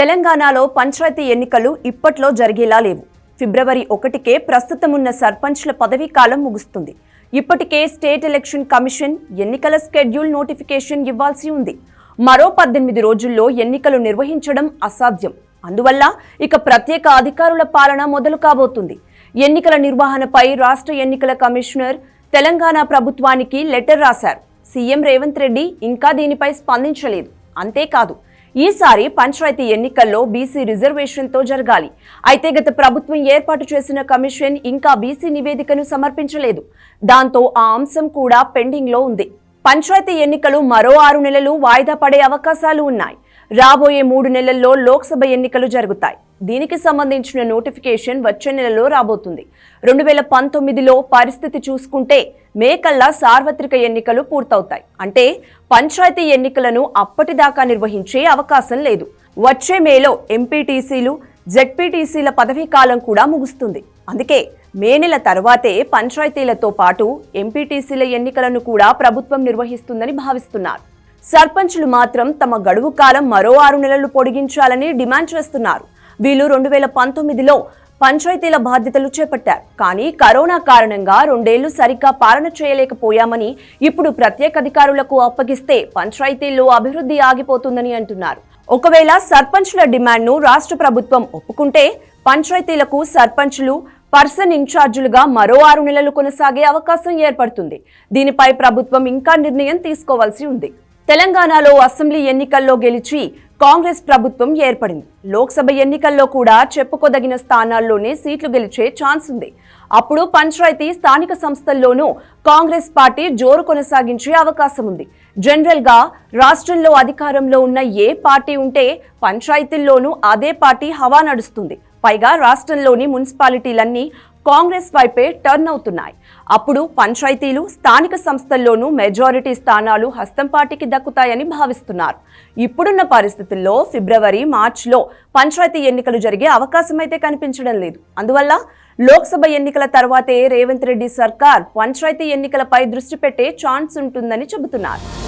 తెలంగాణలో పంచాయతీ ఎన్నికలు ఇప్పట్లో జరిగేలా లేవు. ఫిబ్రవరి ఒకటికే ప్రస్తుతమున్న సర్పంచ్ల పదవీ కాలం ముగుస్తుంది. ఇప్పటికే స్టేట్ ఎలక్షన్ కమిషన్ ఎన్నికల స్కెడ్యూల్ నోటిఫికేషన్ ఇవ్వాల్సి ఉంది. మరో పద్దెనిమిది రోజుల్లో ఎన్నికలు నిర్వహించడం అసాధ్యం. అందువల్ల ఇక ప్రత్యేక అధికారుల పాలన మొదలు కాబోతుంది. ఎన్నికల నిర్వహణపై రాష్ట్ర ఎన్నికల కమిషనర్ తెలంగాణ ప్రభుత్వానికి లెటర్ రాశారు. సీఎం రేవంత్ రెడ్డి ఇంకా దీనిపై స్పందించలేదు. అంతేకాదు ఈసారి పంచాయతీ ఎన్నికల్లో బీసీ రిజర్వేషన్తో జరగాలి. అయితే గత ప్రభుత్వం ఏర్పాటు చేసిన కమిషన్ ఇంకా బీసీ నివేదికను సమర్పించలేదు. దాంతో ఆ అంశం కూడా పెండింగ్లో ఉంది. పంచాయతీ ఎన్నికలు మరో ఆరు నెలలు వాయిదా పడే అవకాశాలు ఉన్నాయి. రాబోయే మూడు నెలల్లో లోక్సభ ఎన్నికలు జరుగుతాయి. దీనికి సంబంధించిన నోటిఫికేషన్ వచ్చే నెలలో రాబోతుంది. రెండు వేల పంతొమ్మిదిలో పరిస్థితి చూసుకుంటే మే కల్లా సార్వత్రిక ఎన్నికలు పూర్తవుతాయి. అంటే పంచాయతీ ఎన్నికలను అప్పటిదాకా నిర్వహించే అవకాశం లేదు. వచ్చే మేలో ఎంపీటీసీలు జెడ్పీటీసీల పదవీ కాలం కూడా ముగుస్తుంది. అందుకే మే నెల తర్వాతే పంచాయతీలతో పాటు ఎంపీటీసీల ఎన్నికలను కూడా ప్రభుత్వం నిర్వహిస్తుందని భావిస్తున్నారు. సర్పంచులు మాత్రం తమ గడువు కాలం మరో ఆరు నెలలు పొడిగించాలని డిమాండ్ చేస్తున్నారు. వీళ్ళు రెండు వేల పంతొమ్మిదిలో పంచాయతీల బాధ్యతలు చేపట్టారు. కానీ కరోనా కారణంగా రెండేళ్ళు సరిగ్గా పాలన చేయలేకపోయామని ఇప్పుడు ప్రత్యేక అధికారులకు అప్పగిస్తే పంచాయతీల్లో అభివృద్ధి ఆగిపోతుందని అంటున్నారు. ఒకవేళ సర్పంచుల డిమాండ్ను రాష్ట్ర ప్రభుత్వం ఒప్పుకుంటే పంచాయతీలకు సర్పంచులు పర్సన్ ఇన్ఛార్జీలుగా మరో ఆరు నెలలు కొనసాగే అవకాశం ఏర్పడుతుంది. దీనిపై ప్రభుత్వం ఇంకా నిర్ణయం తీసుకోవాల్సి ఉంది. తెలంగాణలో అసెంబ్లీ ఎన్నికల్లో గెలిచి కాంగ్రెస్ ప్రభుత్వం ఏర్పడింది. లోక్సభ ఎన్నికల్లో కూడా చెప్పుకోదగిన స్థానాల్లోనే సీట్లు గెలిచే ఛాన్స్ ఉంది. అప్పుడు పంచాయతీ స్థానిక సంస్థల్లోనూ కాంగ్రెస్ పార్టీ జోరు కొనసాగించే అవకాశం ఉంది. జనరల్గా రాష్ట్రంలో అధికారంలో ఉన్న ఏ పార్టీ ఉంటే పంచాయతీల్లోనూ అదే పార్టీ హవా నడుస్తుంది. పైగా రాష్ట్రంలోని మున్సిపాలిటీలన్నీ కాంగ్రెస్ వైపే టర్న్ అవుతున్నాయి. అప్పుడు పంచాయతీలు స్థానిక సంస్థల్లోనూ మెజారిటీ స్థానాలు హస్తం పార్టీకి దక్కుతాయని భావిస్తున్నారు. ఇప్పుడున్న పరిస్థితుల్లో ఫిబ్రవరి మార్చిలో పంచాయతీ ఎన్నికలు జరిగే అవకాశం అయితే కనిపించడం లేదు. అందువల్ల లోక్సభ ఎన్నికల తర్వాతే రేవంత్ రెడ్డి సర్కార్ పంచాయతీ ఎన్నికలపై దృష్టి పెట్టే ఛాన్స్ ఉంటుందని చెబుతున్నారు.